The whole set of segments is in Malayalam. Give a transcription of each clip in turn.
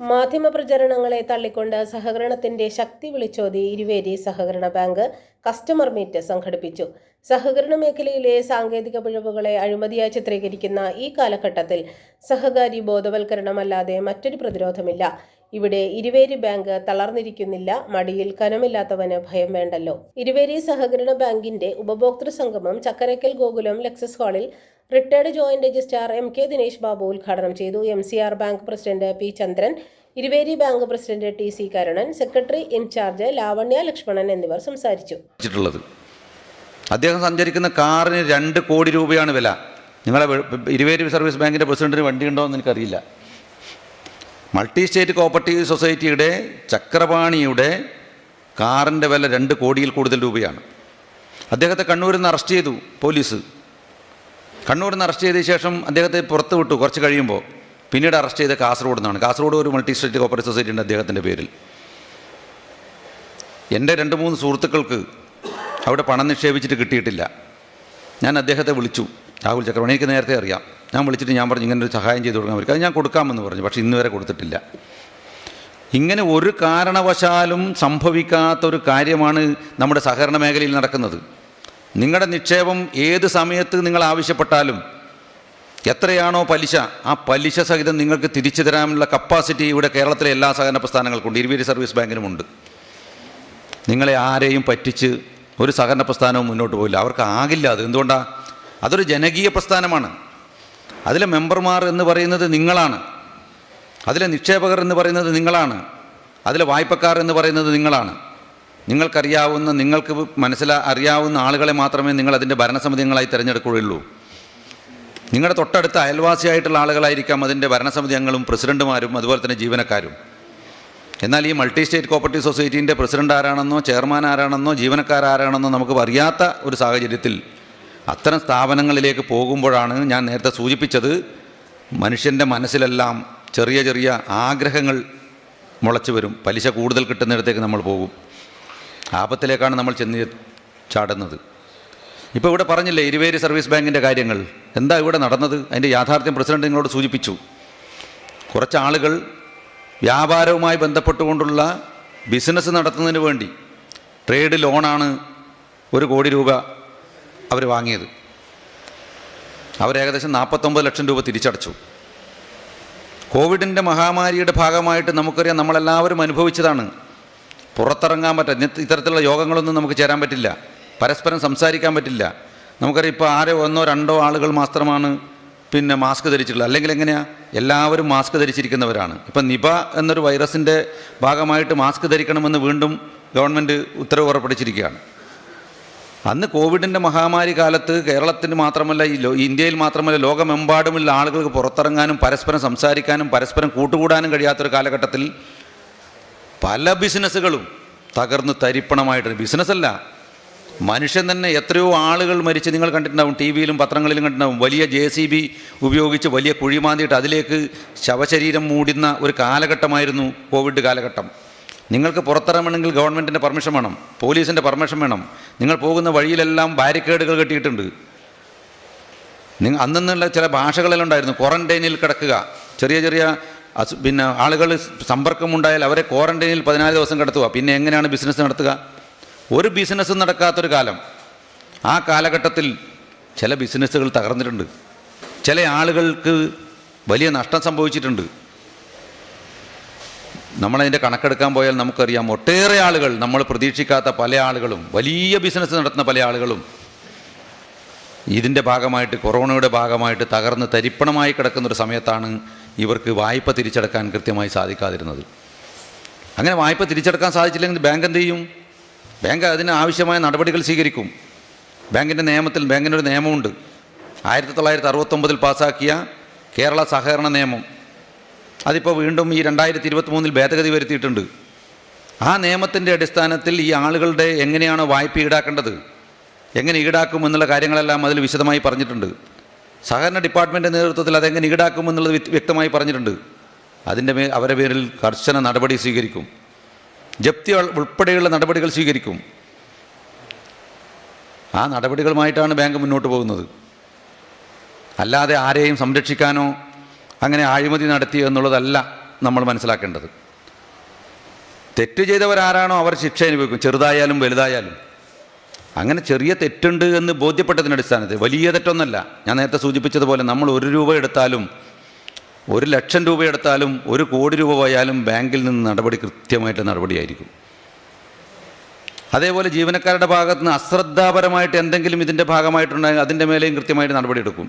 മാധ്യമപ്രചരണങ്ങളെ തള്ളിക്കൊണ്ട് സഹകരണത്തിന്റെ ശക്തി വിളിച്ചോതി ഇരുവേരി സഹകരണ ബാങ്ക് കസ്റ്റമർ മീറ്റ് സംഘടിപ്പിച്ചു. സഹകരണ മേഖലയിലെ സാങ്കേതിക പിഴവുകളെ അഴിമതിയായി ചിത്രീകരിക്കുന്ന ഈ കാലഘട്ടത്തിൽ സഹകാരി ബോധവൽക്കരണമല്ലാതെ മറ്റൊരു പ്രതിരോധമില്ല. ഇവിടെ ഇരുവേരി ബാങ്ക് തളർന്നിരിക്കുന്നില്ല മടിയിൽ കനമില്ലാത്തവന് ഭയം വേണ്ടല്ലോ. ഇരുവേരി സഹകരണ ബാങ്കിന്റെ ഉപഭോക്തൃ സംഗമം ചക്കരക്കൽ ഗോകുലം ലക്സസ് ഹാളിൽ retired joint registrar M K Dinesh Babu ഉദ്ഘാടനം ചെയ്തു. M C R bank president P Chandran Iruveri bank president T C Karunan secretary in charge Lavanya Lakshmanan എന്നിവർ സംസാരിച്ചു. അദ്ദേഹം സഞ്ചരിക്കുന്ന കാറിന് രണ്ട് കോടി രൂപയാണ് വില. നിങ്ങളെ ഇരുവേരി സർവീസ് ബാങ്കിന്റെ പ്രസിഡന്റിന് വണ്ടി ഉണ്ടോ എന്ന് എനിക്കറിയില്ല മൾട്ടി സ്റ്റേറ്റ് കോപ്പറേറ്റീവ് സൊസൈറ്റിയുടെ ചക്രപാണിയുടെ കാറിന്റെ വില രണ്ട് കോടിയിൽ കൂടുതൽ രൂപയാണ്. അദ്ദേഹത്തെ കണ്ണൂരിൽ നിന്ന് അറസ്റ്റ് ചെയ്തു പോലീസ്. കണ്ണൂരിൽ നിന്ന് അറസ്റ്റ് ചെയ്ത ശേഷം അദ്ദേഹത്തെ പുറത്ത് വിട്ടു കുറച്ച് കഴിയുമ്പോൾ. പിന്നീട് അറസ്റ്റ് ചെയ്ത കാസർഗോഡ് നിന്നാണ്. കാസർഗോഡ് ഒരു മൾട്ടി സ്റ്റേറ്റ് കോപ്പറേറ്റ് സൊസൈറ്റി ഉണ്ട് അദ്ദേഹത്തിന്റെ പേരിൽ. എന്റെ രണ്ട് മൂന്ന് സുഹൃത്തുക്കൾക്ക് അവിടെ പണം നിക്ഷേപിച്ചിട്ട് കിട്ടിയിട്ടില്ല. ഞാൻ അദ്ദേഹത്തെ വിളിച്ചു. രാഹുൽ ചക്രവർത്തി എനിക്ക് നേരത്തെ അറിയാം. ഞാൻ വിളിച്ചിട്ട് ഞാൻ പറഞ്ഞു ഇങ്ങനെ ഒരു സഹായം ചെയ്തു കൊടുക്കാൻ അവർക്ക് അത് ഞാൻ കൊടുക്കാമെന്ന് പറഞ്ഞു പക്ഷേ ഇന്ന് വരെ കൊടുത്തിട്ടില്ല. ഇങ്ങനെ ഒരു കാരണവശാലും സംഭവിക്കാത്തൊരു കാര്യമാണ് നമ്മുടെ സഹകരണ മേഖലയിൽ നടക്കുന്നത്. നിങ്ങളുടെ നിക്ഷേപം ഏത് സമയത്ത് നിങ്ങൾ ആവശ്യപ്പെട്ടാലും എത്രയാണോ പലിശ ആ പലിശ സഹിതം നിങ്ങൾക്ക് തിരിച്ചു തരാനുള്ള കപ്പാസിറ്റി ഇവിടെ കേരളത്തിലെ എല്ലാ സഹകരണ പ്രസ്ഥാനങ്ങൾക്കുണ്ട് ഇരുവേരി സർവീസ് ബാങ്കിനുമുണ്ട് നിങ്ങളെ ആരെയും പറ്റിച്ച് ഒരു സഹകരണ പ്രസ്ഥാനവും മുന്നോട്ട് പോയില്ല. അവർക്ക് ആകില്ല അത്. എന്തുകൊണ്ടാണ് അതൊരു ജനകീയ പ്രസ്ഥാനമാണ്. അതിലെ മെമ്പർമാർ എന്ന് പറയുന്നത് നിങ്ങളാണ്. അതിലെ നിക്ഷേപകർ എന്ന് പറയുന്നത് നിങ്ങളാണ്. അതിലെ വായ്പക്കാർ എന്ന് പറയുന്നത് നിങ്ങളാണ്. നിങ്ങൾക്കറിയാവുന്ന നിങ്ങൾക്ക് മനസ്സിലാ അറിയാവുന്ന ആളുകളെ മാത്രമേ നിങ്ങൾ അതിന്റെ ഭരണസമിതി അംഗങ്ങളായി തിരഞ്ഞെടുക്കുകയുള്ളൂ. നിങ്ങളുടെ തൊട്ടടുത്ത അയൽവാസിയായിട്ടുള്ള ആളുകളായിരിക്കാം അതിന്റെ ഭരണസമിതി അംഗങ്ങളും പ്രസിഡന്റുമാരും അതുപോലെ തന്നെ ജീവനക്കാരും. എന്നാൽ ഈ മൾട്ടി സ്റ്റേറ്റ് കോപ്പറേറ്റീവ് സൊസൈറ്റീന്റെ പ്രസിഡന്റ് ആരാണെന്നോ ചെയർമാൻ ആരാണെന്നോ ജീവനക്കാരാരാണെന്നോ നമുക്ക് അറിയാത്ത ഒരു സാഹചര്യത്തിൽ അത്തരം സ്ഥാപനങ്ങളിലേക്ക് പോകുമ്പോഴാണ് ഞാൻ നേരത്തെ സൂചിപ്പിച്ചത് മനുഷ്യന്റെ മനസ്സിലെല്ലാം ചെറിയ ചെറിയ ആഗ്രഹങ്ങൾ മുളച്ചു വരും. പലിശ കൂടുതൽ കിട്ടുന്നിടത്തേക്ക് നമ്മൾ പോകും. ആപത്തിലേക്കാണ് നമ്മൾ ചെന്ന് ചാടുന്നത്. ഇപ്പോൾ ഇവിടെ പറഞ്ഞില്ലേ ഇരുവേരി സർവീസ് ബാങ്കിന്റെ കാര്യങ്ങൾ. എന്താ ഇവിടെ നടന്നത്? അതിന്റെ യാഥാർത്ഥ്യം പ്രസിഡന്റ് നിങ്ങളോട് സൂചിപ്പിച്ചു. കുറച്ച് ആളുകൾ വ്യാപാരവുമായി ബന്ധപ്പെട്ടുകൊണ്ടുള്ള ബിസിനസ് നടത്തുന്നതിന് വേണ്ടി ട്രേഡ് ലോണാണ് ഒരു കോടി രൂപ അവർ വാങ്ങിയത്. അവരേകദേശം നാൽപ്പത്തൊമ്പത് ലക്ഷം രൂപ തിരിച്ചടച്ചു. കോവിഡിന്റെ മഹാമാരിയുടെ ഭാഗമായിട്ട് നമുക്കറിയാം നമ്മളെല്ലാവരും അനുഭവിച്ചതാണ് പുറത്തിറങ്ങാൻ പറ്റില്ല ഇത്തരത്തിലുള്ള യോഗങ്ങളൊന്നും നമുക്ക് ചേരാൻ പറ്റില്ല. പരസ്പരം സംസാരിക്കാൻ പറ്റില്ല. നമുക്കറിയാം ഇപ്പോൾ ആരോ ഒന്നോ രണ്ടോ ആളുകൾ മാത്രമാണ് പിന്നെ മാസ്ക് ധരിച്ചിട്ടുള്ളത്. അല്ലെങ്കിൽ എങ്ങനെയാണ് എല്ലാവരും മാസ്ക് ധരിച്ചിരിക്കുന്നവരാണ്. ഇപ്പം നിപ എന്നൊരു വൈറസിന്റെ ഭാഗമായിട്ട് മാസ്ക് ധരിക്കണമെന്ന് വീണ്ടും ഗവൺമെന്റ് ഉത്തരവ് പുറപ്പെടുവിച്ചിരിക്കുകയാണ്. അന്ന് കോവിഡിന്റെ മഹാമാരി കാലത്ത് കേരളത്തിന് മാത്രമല്ല ഈ ഇന്ത്യയിൽ മാത്രമല്ല ലോകമെമ്പാടുമുള്ള ആളുകൾക്ക് പുറത്തിറങ്ങാനും പരസ്പരം സംസാരിക്കാനും പരസ്പരം കൂട്ടുകൂടാനും കഴിയാത്തൊരു കാലഘട്ടത്തിൽ പല ബിസിനസ്സുകളും തകർന്ന് തരിപ്പണമായിട്ടുണ്ട് ബിസിനസ്സല്ല. മനുഷ്യൻ തന്നെ എത്രയോ ആളുകൾ മരിച്ച് നിങ്ങൾ കണ്ടിട്ടുണ്ടാവും ടി വിയിലും പത്രങ്ങളിലും കണ്ടിട്ടുണ്ടാവും വലിയ ജെ സി ബി ഉപയോഗിച്ച് വലിയ കുഴിമാന്തിയിട്ട് അതിലേക്ക് ശവശരീരം മൂടുന്ന ഒരു കാലഘട്ടമായിരുന്നു കോവിഡ് കാലഘട്ടം. നിങ്ങൾക്ക് പുറത്തിറങ്ങണമെങ്കിൽ ഗവൺമെന്റിന്റെ പെർമിഷൻ വേണം പോലീസിന്റെ പെർമിഷൻ വേണം. നിങ്ങൾ പോകുന്ന വഴിയിലെല്ലാം ബാരിക്കേഡുകൾ കെട്ടിയിട്ടുണ്ട്. നിങ്ങൾ അന്നുള്ള ചില ഭാഷകളെല്ലാം ഉണ്ടായിരുന്നു ക്വാറന്റൈനിൽ കിടക്കുക ചെറിയ ചെറിയ പിന്നെ ആളുകൾ സമ്പർക്കമുണ്ടായാൽ അവരെ ക്വാറന്റൈനിൽ പതിനാല് ദിവസം കിടത്തുക. പിന്നെ എങ്ങനെയാണ് ബിസിനസ് നടത്തുക? ഒരു ബിസിനസ്സും നടക്കാത്തൊരു കാലം. ആ കാലഘട്ടത്തിൽ ചില ബിസിനസ്സുകൾ തകർന്നിട്ടുണ്ട്. ചില ആളുകൾക്ക് വലിയ നഷ്ടം സംഭവിച്ചിട്ടുണ്ട്. നമ്മളതിന്റെ കണക്കെടുക്കാൻ പോയാൽ നമുക്കറിയാം ഒട്ടേറെ ആളുകൾ നമ്മൾ പ്രതീക്ഷിക്കാത്ത പല ആളുകളും വലിയ ബിസിനസ് നടത്തുന്ന പല ആളുകളും ഇതിന്റെ ഭാഗമായിട്ട് കൊറോണയുടെ ഭാഗമായിട്ട് തകർന്ന് തരിപ്പണമായി കിടക്കുന്നൊരു സമയത്താണ് ഇവർക്ക് വായ്പ തിരിച്ചടക്കാൻ കൃത്യമായി സാധിക്കാതിരുന്നത്. അങ്ങനെ വായ്പ തിരിച്ചടക്കാൻ സാധിച്ചില്ലെങ്കിൽ ബാങ്ക് എന്ത് ചെയ്യും? ബാങ്ക് അതിന് ആവശ്യമായ നടപടികൾ സ്വീകരിക്കും. ബാങ്കിന്റെ നിയമത്തിൽ ബാങ്കിന്റെ ഒരു നിയമമുണ്ട്. ആയിരത്തി തൊള്ളായിരത്തി അറുപത്തൊമ്പതിൽ പാസ്സാക്കിയ കേരള സഹകരണ നിയമം. അതിപ്പോൾ വീണ്ടും ഈ രണ്ടായിരത്തി ഇരുപത്തി മൂന്നിൽ ഭേദഗതി വരുത്തിയിട്ടുണ്ട്. ആ നിയമത്തിന്റെ അടിസ്ഥാനത്തിൽ ഈ ആളുകളുടെ എങ്ങനെയാണ് വായ്പ ഈടാക്കേണ്ടത്? എങ്ങനെ ഈടാക്കും എന്നുള്ള കാര്യങ്ങളെല്ലാം അതിൽ വിശദമായി പറഞ്ഞിട്ടുണ്ട്. സഹകരണ ഡിപ്പാർട്ട്മെന്റ് നേതൃത്വത്തിൽ അതെങ്ങനെ ഈടാക്കുമെന്നുള്ളത് വ്യക്തമായി പറഞ്ഞിട്ടുണ്ട്. അതിന്റെ മേ അവരുടെ പേരിൽ കർശന നടപടി സ്വീകരിക്കും. ജപ്തി ഉൾപ്പെടെയുള്ള നടപടികൾ സ്വീകരിക്കും. ആ നടപടികളുമായിട്ടാണ് ബാങ്ക് മുന്നോട്ട് പോകുന്നത്. അല്ലാതെ ആരെയും സംരക്ഷിക്കാനോ അങ്ങനെ അഴിമതി നടത്തി എന്നുള്ളതല്ല നമ്മൾ മനസ്സിലാക്കേണ്ടത്. തെറ്റ് ചെയ്തവരാരാണോ അവർ ശിക്ഷ അനുഭവിക്കും. ചെറുതായാലും വലുതായാലും. അങ്ങനെ ചെറിയ തെറ്റുണ്ട് എന്ന് ബോധ്യപ്പെട്ടതിന്റെ അടിസ്ഥാനത്തിൽ വലിയ തെറ്റൊന്നല്ല. ഞാൻ നേരത്തെ സൂചിപ്പിച്ചതുപോലെ നമ്മൾ ഒരു രൂപ എടുത്താലും ഒരു ലക്ഷം രൂപ എടുത്താലും ഒരു കോടി രൂപ പോയാലും ബാങ്കിൽ നിന്ന് നടപടി കൃത്യമായിട്ട് നടപടിയായിരിക്കും. അതേപോലെ ജീവനക്കാരുടെ ഭാഗത്ത് നിന്ന് അശ്രദ്ധാപരമായിട്ട് എന്തെങ്കിലും ഇതിന്റെ ഭാഗമായിട്ടുണ്ടെങ്കിൽ അതിന്റെ മേലെയും കൃത്യമായിട്ട് നടപടിയെടുക്കും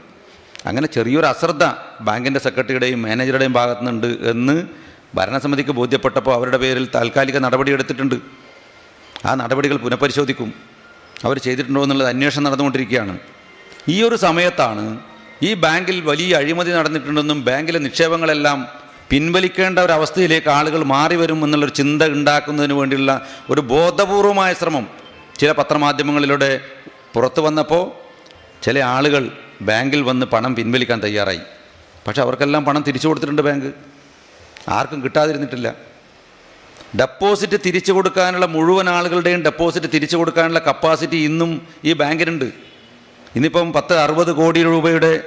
അങ്ങനെ ചെറിയൊരു അശ്രദ്ധ ബാങ്കിന്റെ സെക്രട്ടറിയുടെയും മാനേജറുടെയും ഭാഗത്തു നിന്നുണ്ട് എന്ന് ഭരണസമിതിക്ക് ബോധ്യപ്പെട്ടപ്പോൾ അവരുടെ പേരിൽ താൽക്കാലിക നടപടി എടുത്തിട്ടുണ്ട്. ആ നടപടികൾ പുനഃപരിശോധിക്കും. അവർ ചെയ്തിട്ടുണ്ടോ എന്നുള്ളത് അന്വേഷണം നടന്നുകൊണ്ടിരിക്കുകയാണ്. ഈ ഒരു സമയത്താണ് ഈ ബാങ്കിൽ വലിയ അഴിമതി നടന്നിട്ടുണ്ടെന്നും ബാങ്കിലെ നിക്ഷേപങ്ങളെല്ലാം പിൻവലിക്കേണ്ട ഒരു അവസ്ഥയിലേക്ക് ആളുകൾ മാറി വരും എന്നുള്ളൊരു ചിന്ത ഉണ്ടാക്കുന്നതിന് വേണ്ടിയുള്ള ഒരു ബോധപൂർവമായ ശ്രമം ചില പത്രമാധ്യമങ്ങളിലൂടെ പുറത്തു വന്നപ്പോൾ ചില ആളുകൾ ബാങ്കിൽ വന്ന് പണം പിൻവലിക്കാൻ തയ്യാറായി. പക്ഷെ അവർക്കെല്ലാം പണം തിരിച്ചു കൊടുത്തിട്ടുണ്ട് ബാങ്ക്. ആർക്കും കിട്ടാതിരുന്നിട്ടില്ല. ഡെപ്പോസിറ്റ് തിരിച്ചു കൊടുക്കാനുള്ള മുഴുവൻ ആളുകളുടെയും ഡെപ്പോസിറ്റ് തിരിച്ചു കൊടുക്കാനുള്ള കപ്പാസിറ്റി ഇന്നും ഈ ബാങ്കിനുണ്ട്. ഇന്നിപ്പം പത്ത് അറുപത് കോടി രൂപയുടെ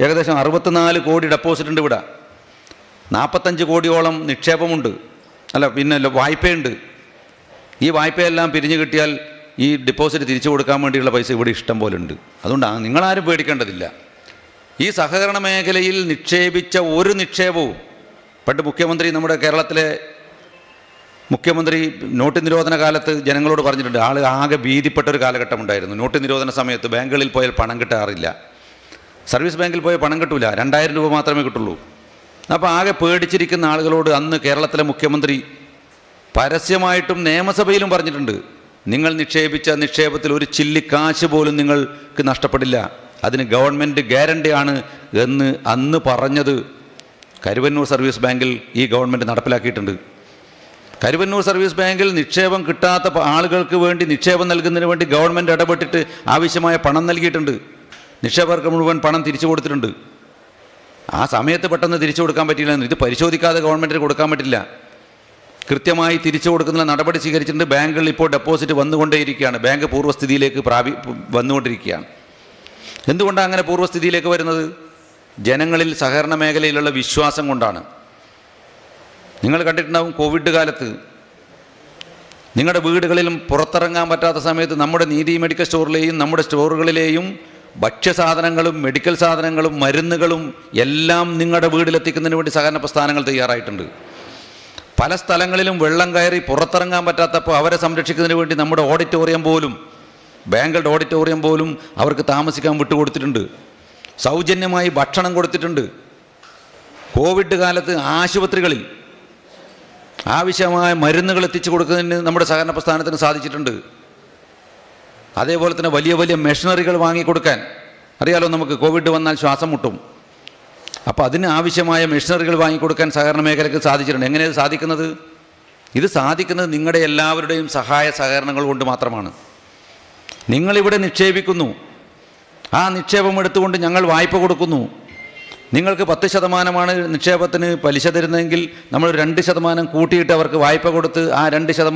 ഏകദേശം അറുപത്തിനാല് കോടി ഡെപ്പോസിറ്റ് ഉണ്ട് ഇവിടെ. നാൽപ്പത്തഞ്ച് കോടിയോളം നിക്ഷേപമുണ്ട്. അല്ല പിന്നെ വായ്പയുണ്ട്. ഈ വായ്പയെല്ലാം പിരിഞ്ഞു കിട്ടിയാൽ ഈ ഡെപ്പോസിറ്റ് തിരിച്ചു കൊടുക്കാൻ വേണ്ടിയുള്ള പൈസ ഇവിടെ ഇഷ്ടം പോലെ ഉണ്ട് അതുകൊണ്ട് ആ- നിങ്ങളാരും പേടിക്കേണ്ടതില്ല. ഈ സഹകരണ മേഖലയിൽ നിക്ഷേപിച്ച ഒരു നിക്ഷേപവും പണ്ട് മുഖ്യമന്ത്രി നമ്മുടെ കേരളത്തിലെ മുഖ്യമന്ത്രി നോട്ട് നിരോധന കാലത്ത് ജനങ്ങളോട് പറഞ്ഞിട്ടുണ്ട് ആൾ ആകെ ഭീതിപ്പെട്ട ഒരു കാലഘട്ടം ഉണ്ടായിരുന്നു. നോട്ട് നിരോധന സമയത്ത് ബാങ്കുകളിൽ പോയാൽ പണം കിട്ടാറില്ല. സർവീസ് ബാങ്കിൽ പോയാൽ പണം കിട്ടില്ല രണ്ടായിരം രൂപ മാത്രമേ കിട്ടുള്ളൂ. അപ്പോൾ ആകെ പേടിച്ചിരിക്കുന്ന ആളുകളോട് അന്ന് കേരളത്തിലെ മുഖ്യമന്ത്രി പരസ്യമായിട്ടും നിയമസഭയിലും പറഞ്ഞിട്ടുണ്ട് നിങ്ങൾ നിക്ഷേപിച്ച നിക്ഷേപത്തിൽ ഒരു ചില്ലിക്കാശ് പോലും നിങ്ങൾക്ക് നഷ്ടപ്പെടില്ല. അതിന് ഗവൺമെന്റ് ഗ്യാരണ്ടിയാണ് എന്ന് അന്ന് പറഞ്ഞത് കരുവന്നൂർ സർവീസ് ബാങ്കിൽ ഈ ഗവൺമെന്റ് നടപ്പിലാക്കിയിട്ടുണ്ട്. കരുവന്നൂർ സർവീസ് ബാങ്കിൽ നിക്ഷേപം കിട്ടാത്ത ആളുകൾക്ക് വേണ്ടി നിക്ഷേപം നൽകുന്നതിന് വേണ്ടി ഗവൺമെന്റ് ഇടപെട്ടിട്ട് ആവശ്യമായ പണം നൽകിയിട്ടുണ്ട്. നിക്ഷേപകർക്ക് മുഴുവൻ പണം തിരിച്ചു കൊടുത്തിട്ടുണ്ട്. ആ സമയത്ത് പെട്ടെന്ന് തിരിച്ചു കൊടുക്കാൻ പറ്റില്ല ഇത് പരിശോധിക്കാതെ ഗവൺമെന്റിന് കൊടുക്കാൻ പറ്റില്ല. കൃത്യമായി തിരിച്ചു കൊടുക്കുന്ന നടപടി സ്വീകരിച്ചിട്ടുണ്ട്. ബാങ്കുകളിൽ ഇപ്പോൾ ഡെപ്പോസിറ്റ് വന്നുകൊണ്ടേയിരിക്കുകയാണ്. ബാങ്ക് പൂർവസ്ഥിതിയിലേക്ക് പ്രാപി വന്നുകൊണ്ടിരിക്കുകയാണ്. എന്തുകൊണ്ടാണ് അങ്ങനെ പൂർവസ്ഥിതിയിലേക്ക് വരുന്നത്? ജനങ്ങളിൽ സഹകരണ മേഖലയിലുള്ള വിശ്വാസം കൊണ്ടാണ്. നിങ്ങൾ കണ്ടിട്ടുണ്ടാവും കോവിഡ് കാലത്ത്. നിങ്ങളുടെ വീടുകളിലും പുറത്തിറങ്ങാൻ പറ്റാത്ത സമയത്ത് നമ്മുടെ നീതി മെഡിക്കൽ സ്റ്റോറിലെയും നമ്മുടെ സ്റ്റോറുകളിലെയും ഭക്ഷ്യസാധനങ്ങളും മെഡിക്കൽ സാധനങ്ങളും മരുന്നുകളും എല്ലാം നിങ്ങളുടെ വീട്ടിലെത്തിക്കുന്നതിന് വേണ്ടി സഹകരണ പ്രസ്ഥാനങ്ങൾ തയ്യാറായിട്ടുണ്ട്. പല സ്ഥലങ്ങളിലും വെള്ളം കയറി പുറത്തിറങ്ങാൻ പറ്റാത്തപ്പോൾ അവരെ സംരക്ഷിക്കുന്നതിന് വേണ്ടി നമ്മുടെ ഓഡിറ്റോറിയം പോലും ബാങ്കുകളുടെ ഓഡിറ്റോറിയം പോലും അവർക്ക് താമസിക്കാൻ വിട്ടുകൊടുത്തിട്ടുണ്ട്. സൗജന്യമായി ഭക്ഷണം കൊടുത്തിട്ടുണ്ട്. കോവിഡ് കാലത്ത് ആശുപത്രികളിൽ ആവശ്യമായ മരുന്നുകൾ എത്തിച്ചു കൊടുക്കുന്നതിന് നമ്മുടെ സഹകരണ പ്രസ്ഥാനത്തിന് സാധിച്ചിട്ടുണ്ട്. അതേപോലെ തന്നെ വലിയ വലിയ മെഷീനറികൾ വാങ്ങിക്കൊടുക്കാൻ അറിയാലോ നമുക്ക് കോവിഡ് വന്നാൽ ശ്വാസം മുട്ടും. അപ്പോൾ അതിന് ആവശ്യമായ മെഷീനറികൾ വാങ്ങിക്കൊടുക്കാൻ സഹകരണ മേഖലയ്ക്ക് സാധിച്ചിട്ടുണ്ട്. എങ്ങനെയാണ് സാധിക്കുന്നത്? ഇത് സാധിക്കുന്നത് നിങ്ങളുടെ എല്ലാവരുടെയും സഹായ സഹകരണങ്ങൾ കൊണ്ട് മാത്രമാണ്. നിങ്ങളിവിടെ നിക്ഷേപിക്കുന്നു. ആ നിക്ഷേപം എടുത്തുകൊണ്ട് ഞങ്ങൾ വായ്പ കൊടുക്കുന്നു. നിങ്ങൾക്ക് പത്ത് ശതമാനമാണ് നിക്ഷേപത്തിന് പലിശ തരുന്നതെങ്കിൽ നമ്മൾ രണ്ട് ശതമാനം കൂട്ടിയിട്ട് അവർക്ക് വായ്പ കൊടുത്ത് ആ രണ്ട് ശതമാനം